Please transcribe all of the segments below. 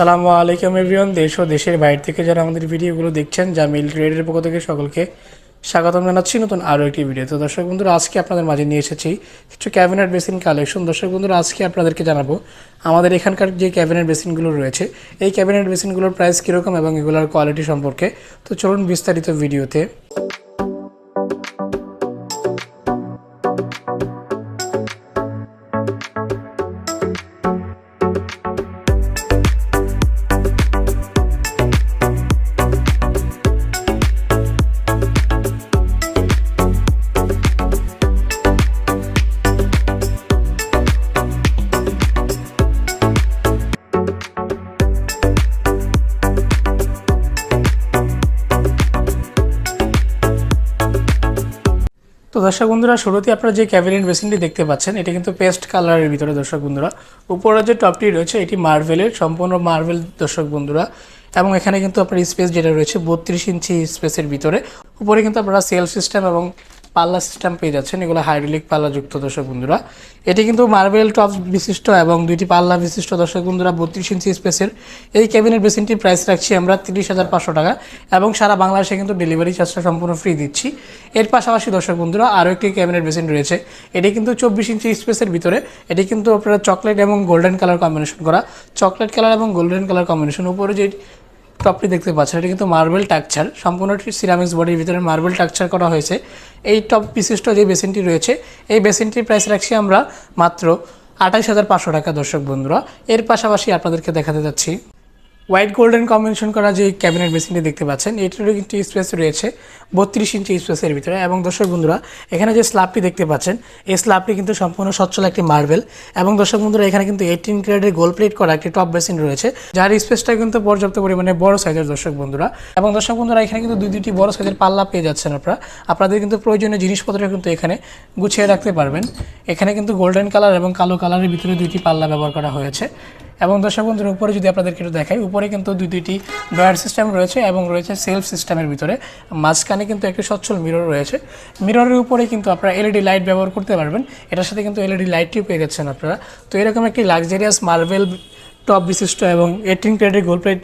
আসসালামু আলাইকুম এভরিওয়ান, দেশ ও দেশের বাইরে থেকে যারা আমাদের ভিডিওগুলো দেখছেন, যা মিল ট্রেডের পক্ষ থেকে সকলকে স্বাগতম জানাচ্ছি নতুন আরও একটি ভিডিও তো দর্শক বন্ধুরা, আজকে আপনাদের মাঝে নিয়ে এসেছি কিছু ক্যাবিনেট বেসিন কালেকশন দর্শক বন্ধুরা, আজকে আপনাদেরকে জানাব আমাদের এখানকার যে ক্যাবিনেট বেসিনগুলো রয়েছে, এই ক্যাবিনেট বেসিনগুলোর প্রাইস কীরকম এবং এগুলোর কোয়ালিটি সম্পর্কে। তো চলুন বিস্তারিত ভিডিওতে তো দর্শক বন্ধুরা শুরুতে আপনারা যে ক্যাবিনেট বেসিনটি দেখতে পাচ্ছেন, এটা কিন্তু পেস্ট কালারের ভিতরে দর্শক বন্ধুরা। উপরে যে টপটি রয়েছে, এটি মার্ভেলের সম্পূর্ণ মার্ভেল দর্শক বন্ধুরা। এবং এখানে কিন্তু আপনার স্পেস যেটা রয়েছে, বত্রিশ ইঞ্চি স্পেসের ভিতরে। উপরে কিন্তু আপনারা সেল সিস্টেম এবং পাল্লা সিস্টেম পেয়ে যাচ্ছেন, এগুলো হাইড্রোলিক পাল্লা যুক্ত দর্শক বন্ধুরা। এটি কিন্তু মার্বেল টপ বিশিষ্ট এবং দুইটি পাল্লা বিশিষ্ট দর্শক বন্ধুরা বত্রিশ ইঞ্চি স্পেসের এই ক্যাবিনেট বেসিনটির প্রাইস রাখছি আমরা তিরিশ হাজার পাঁচশো টাকা এবং সারা বাংলাদেশে কিন্তু ডেলিভারি চার্জটা সম্পূর্ণ ফ্রি দিচ্ছি। এর পাশাপাশি দর্শক বন্ধুরা আরও একটি ক্যাবিনেট বেসিন রয়েছে। এটি কিন্তু চব্বিশ ইঞ্চি স্পেসের ভিতরে। এটি কিন্তু আপনারা চকলেট এবং গোল্ডেন কালার কম্বিনেশন করা। চকলেট কালার এবং গোল্ডেন কালার কম্বিনেশন উপরে যে টপটি দেখতে পাচ্ছেন, এটা কিন্তু মার্বেল টাকচার সম্পূর্ণটি সিরামিক্স বডির ভিতরে মার্বেল টাকচার করা হয়েছে। এই টপ বিশিষ্ট যে বেসিনটি রয়েছে, এই বেসিনটির প্রাইস রাখছি আমরা মাত্র আঠাশ হাজার পাঁচশো টাকা, দর্শক বন্ধুরা। এর পাশাপাশি আপনাদেরকে দেখাতে যাচ্ছি। হোয়াইট গোল্ডেন কম্বিনেশন করা যে ক্যাবিনেট বেসিনটি দেখতে পাচ্ছেন, এটিরও কিন্তু স্পেস রয়েছে, বত্রিশ ইঞ্চি স্পেসের ভিতরে। এবং দর্শক বন্ধুরা, এখানে যে স্ল্যাবটি দেখতে পাচ্ছেন, এই স্ল্যাবটি কিন্তু সম্পূর্ণ সচ্ছল একটি মার্বেল এবং দর্শক বন্ধুরা, এখানে কিন্তু এইটিন গ্রেডের গোল প্লেট করা একটি টপ বেসিন রয়েছে, যার স্পেসটা কিন্তু পর্যাপ্ত পরিমাণে বড় সাইজের দর্শক বন্ধুরা। এবং দর্শক বন্ধুরা, এখানে কিন্তু দুই দুটি বড় সাইজের পাল্লা পেয়ে যাচ্ছেন আপনারা। আপনাদের কিন্তু প্রয়োজনীয় জিনিসপত্র কিন্তু এখানে গুছিয়ে রাখতে পারবেন। এখানে কিন্তু গোল্ডেন কালার এবং কালো কালারের ভিতরে দুইটি পাল্লা ব্যবহার করা হয়েছে। এবং দর্শক বন্ধুর উপরে যদি আপনাদেরকে একটু দেখাই, উপরে কিন্তু দুই, দুইটি ড্রয়ার সিস্টেম রয়েছে এবং রয়েছে সেলফ সিস্টেমের ভিতরে। মাঝখানে কিন্তু একটি সচ্ছল মিরর রয়েছে। মিররের উপরে কিন্তু আপনারা এলইডি লাইট ব্যবহার করতে পারবেন। এটার সাথে কিন্তু এলইডি লাইটটিও পেয়ে যাচ্ছেন আপনারা। তো এরকম একটি লাক্সারিয়াস মার্বেল টপ বিশিষ্ট এবং এইটিন প্লেটের গোল প্লেট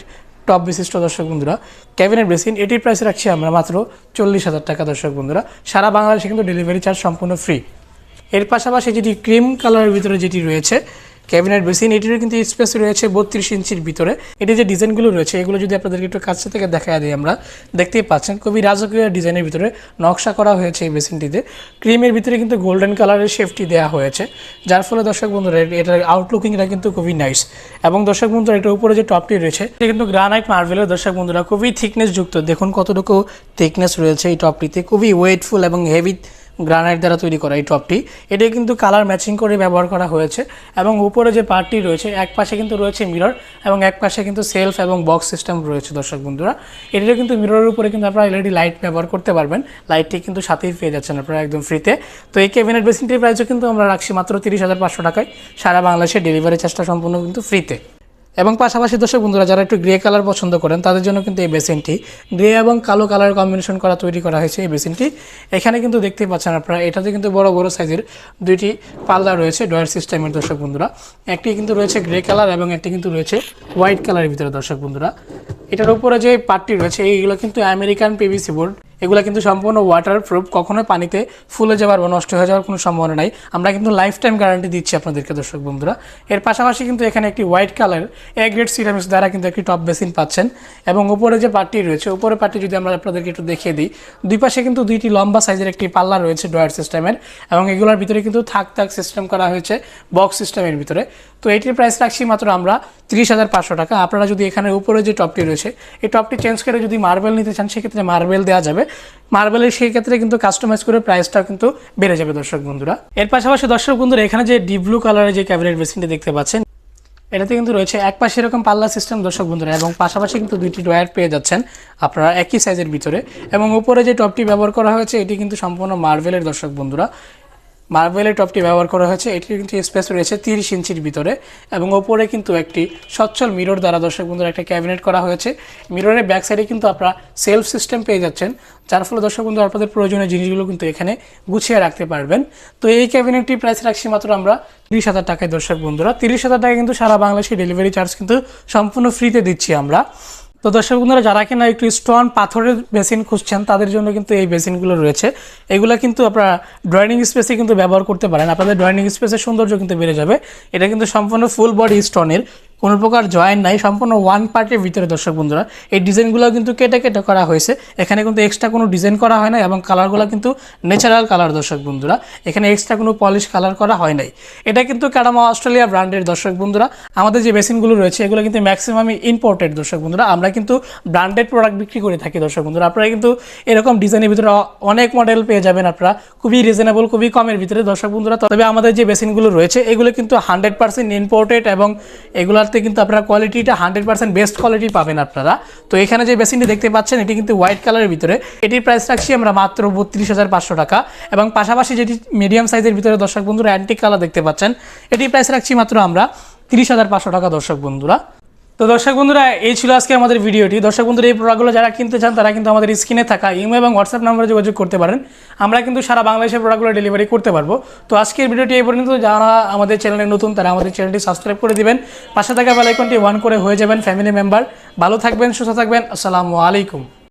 টপ বিশিষ্ট দর্শক বন্ধুরা ক্যাবিনেট বেসিন এটির প্রাইস রাখছি আমরা মাত্র চল্লিশ হাজার টাকা দর্শক বন্ধুরা। সারা বাংলাদেশে কিন্তু ডেলিভারি চার্জ সম্পূর্ণ ফ্রি এর পাশাপাশি যেটি ক্রিম কালারের ভিতরে যেটি রয়েছে ক্যাবিনেট বেসিন এটিরও কিন্তু স্পেস রয়েছে বত্রিশ ইঞ্চির ভিতরে। এটি যে ডিজাইনগুলো রয়েছে, এগুলো যদি আপনাদেরকে একটু কাছে থেকে দেখা দিই আমরা, দেখতেই পাচ্ছেন, খুবই রাজকীয় ডিজাইনের ভিতরে নকশা করা হয়েছে এই বেসিনটিতে। ক্রিমের ভিতরে কিন্তু গোল্ডেন কালারের শেফটি দেওয়া হয়েছে, যার ফলে দর্শক বন্ধুরা এটার আউটলুকিংটা কিন্তু খুবই নাইস এবং দর্শক বন্ধুরা, এটার উপরে যে টপটি রয়েছে, এটা কিন্তু গ্রানাইট মার্বেলের দর্শক বন্ধুরা, খুবই থিকনেস যুক্ত দেখুন কতটুকু থিকনেস রয়েছে এই টপটিতে খুবই ওয়েটফুল এবং হেভি গ্রানাইট দ্বারা তৈরি করা এই টপটি। এটি কিন্তু কালার ম্যাচিং করে ব্যবহার করা হয়েছে এবং উপরে যে পার্টটি রয়েছে, এক পাশে কিন্তু রয়েছে মিরর এবং এক পাশে কিন্তু সেলফ এবং বক্স সিস্টেম রয়েছে দর্শক বন্ধুরা। এটিরও কিন্তু মিররের উপরে কিন্তু আপনারা এলইডি লাইট ব্যবহার করতে পারবেন। লাইটটি কিন্তু সাথেই পেয়ে যাচ্ছেন আপনারা একদম ফ্রিতে তো এই ক্যাবিনেট বেসিনটির প্রাইসও কিন্তু আমরা রাখছি মাত্র তিরিশ হাজার পাঁচশো টাকায়। সারা বাংলাদেশে ডেলিভারি চার্জটা সম্পূর্ণ কিন্তু ফ্রিতে এবং পাশাপাশি দর্শক বন্ধুরা, যারা একটু গ্রে কালার পছন্দ করেন, তাদের জন্য কিন্তু এই বেসিনটি গ্রে এবং কালো কালার কম্বিনেশন করা তৈরি করা হয়েছে এই বেসিনটি এখানে কিন্তু দেখতে পাচ্ছেন আপনারা, এটাতে কিন্তু বড় বড় সাইজের দুইটি পাল্লা রয়েছে ডয়ার সিস্টেমের দর্শক বন্ধুরা। একটি কিন্তু রয়েছে গ্রে কালার এবং একটি কিন্তু রয়েছে হোয়াইট কালারের ভিতরে দর্শক বন্ধুরা। এটার উপরে যে পার্টটি রয়েছে, এইগুলো কিন্তু আমেরিকান পিভিসি বোর্ড এগুলো কিন্তু সম্পূর্ণ ওয়াটার প্রুফ কখনোই পানিতে ফুলে যাওয়ার বা নষ্ট হয়ে যাওয়ার কোনো সম্ভাবনা নাই। আমরা কিন্তু লাইফ টাইম গ্যারান্টি দিচ্ছি আপনাদেরকে, দর্শক বন্ধুরা। এর পাশাপাশি কিন্তু এখানে একটি white colour A grade ceramics দ্বারা কিন্তু একটি টপ বেসিন পাচ্ছেন। এবং উপরে যে পার্টি রয়েছে, উপরে পার্টি যদি আমরা আপনাদেরকে একটু দেখিয়ে দিই, দুই পাশে কিন্তু দুইটি লম্বা সাইজের একটি পাল্লা রয়েছে ডয়ার সিস্টেমের এবং এগুলোর ভিতরে কিন্তু থাক থাক সিস্টেম করা হয়েছে বক্স সিস্টেমের ভিতরে। তো এটির প্রাইস রাখছি মাত্র আমরা তিরিশ হাজার পাঁচশো টাকা। আপনারা যদি এখানে উপরে যে টপটি রয়েছে, এই টপটি চেঞ্জ করে যদি মার্বেল নিতে চান, সেক্ষেত্রে মার্বেল দেওয়া যাবে। মার্বেলের সেই ক্ষেত্রে কিন্তু কাস্টমাইজ করে প্রাইসটা কিন্তু বেড়ে যাবে দর্শক বন্ধুরা। এর পাশাপাশি দর্শক বন্ধুরা, এখানে যে ডিপ ব্লু কালারের যে ক্যাবিনেট বেসিনটি দেখতে পাচ্ছেন, এটাতে কিন্তু রয়েছে এক পাশে এরকম পাল্লা সিস্টেম দর্শক বন্ধুরা, এবং পাশাপাশি কিন্তু দুইটি ড্রয়ার পেয়ে যাচ্ছেন আপনারা একই সাইজের ভিতরে। এবং উপরে যে টপটি ব্যবহার করা হয়েছে, এটি কিন্তু সম্পূর্ণ মার্বেলের দর্শক বন্ধুরা। মার্বেলের টপটি ব্যবহার করা হয়েছে। এটির কিন্তু স্পেস রয়েছে তিরিশ ইঞ্চির ভিতরে এবং ওপরে কিন্তু একটি সচ্ছল মিরর দ্বারা দর্শক বন্ধুরা একটা ক্যাবিনেট করা হয়েছে। মিররের ব্যাক সাইডে কিন্তু আপনারা সেলফ সিস্টেম পেয়ে যাচ্ছেন, যার ফলে দর্শক বন্ধু আপনাদের প্রয়োজনীয় জিনিসগুলো কিন্তু এখানে গুছিয়ে রাখতে পারবেন। তো এই ক্যাবিনেটটি প্রাইস রাখছি মাত্র আমরা তিরিশ হাজার টাকায় দর্শক বন্ধুরা। তিরিশ হাজার টাকা কিন্তু সারা বাংলাদেশে ডেলিভারি চার্জ কিন্তু সম্পূর্ণ ফ্রিতে দিচ্ছি আমরা। তো দর্শক বন্ধুরা, যারা কিনা একটু স্টোন পাথরের বেসিন খুঁজছেন, তাদের জন্য কিন্তু এই বেসিনগুলো রয়েছে। এগুলো কিন্তু আপনারা ড্রয়িং স্পেসে কিন্তু ব্যবহার করতে পারেন। আপনাদের ড্রয়িং স্পেসের সৌন্দর্য কিন্তু বেড়ে যাবে। এটা কিন্তু সম্পূর্ণ ফুল বডি স্টোনের কোনো প্রকার জয়েন্ট নাই, সম্পূর্ণ ওয়ান পার্টের ভিতরে দর্শক বন্ধুরা। এই ডিজাইনগুলো কিন্তু কেটে কেটে করা হয়েছে। এখানে কিন্তু এক্সট্রা কোনো ডিজাইন করা হয় না এবং কালারগুলো কিন্তু ন্যাচারাল কালার দর্শক বন্ধুরা। এখানে এক্সট্রা কোনো পলিশ কালার করা হয় নাই। এটা কিন্তু কাডামা অস্ট্রেলিয়া ব্র্যান্ডের দর্শক বন্ধুরা। আমাদের যে বেসিনগুলো রয়েছে, এগুলো কিন্তু ম্যাক্সিমামই ইম্পোর্টেড দর্শক বন্ধুরা। আমরা কিন্তু ব্র্যান্ডেড প্রোডাক্ট বিক্রি করে থাকি দর্শক বন্ধুরা। আপনারা কিন্তু এরকম ডিজাইনের ভিতরে অনেক মডেল পেয়ে যাবেন আপনারা। খুবই রিজনেবল খুবই কমের ভিতরে দর্শক বন্ধুরা। তবে আমাদের যে বেসিনগুলো রয়েছে, এগুলো কিন্তু হান্ড্রেড পার্সেন্ট ইম্পোর্টেড এবং এগুলাতে কিন্তু আপনারা কোয়ালিটিটা হান্ড্রেড পার্সেন্ট বেস্ট কোয়ালিটি পাবেন আপনারা। তো এখানে যে বেসিনটি দেখতে পাচ্ছেন, এটি কিন্তু হোয়াইট কালারের ভিতরে। এটির প্রাইস রাখছি আমরা মাত্র বত্রিশ হাজার পাঁচশো টাকা। এবং পাশাপাশি যেটি মিডিয়াম সাইজের ভিতরে, দর্শক বন্ধুরা অ্যান্টিক কালার দেখতে পাচ্ছেন, এটির প্রাইস রাখছি মাত্র আমরা তিরিশ হাজার পাঁচশো টাকা, দর্শক বন্ধুরা। তো দর্শক বন্ধুরা, এই ছিল আজকে আমাদের ভিডিওটি। দর্শক বন্ধুরা, এই প্রোডাক্টগুলো যারা কিনতে চান, তারা কিন্তু আমাদের স্ক্রিনে থাকা ইমো এবং হোয়াটসঅ্যাপ নাম্বারে যোগাযোগ করতে পারেন। আমরা কিন্তু সারা বাংলাদেশের প্রোডাক্টগুলো ডেলিভারি করতে পারব। তো আজকের ভিডিওটি এই পর্যন্ত। যারা আমাদের চ্যানেলে নতুন, তারা আমাদের চ্যানেলটি সাবস্ক্রাইব করে দিবেন। পাশে থাকা বেলাইকনটি ওয়ান করে হয়ে যাবেন ফ্যামিলি মেম্বার ভালো থাকবেন, সুস্থ থাকবেন। আসসালামু আলাইকুম।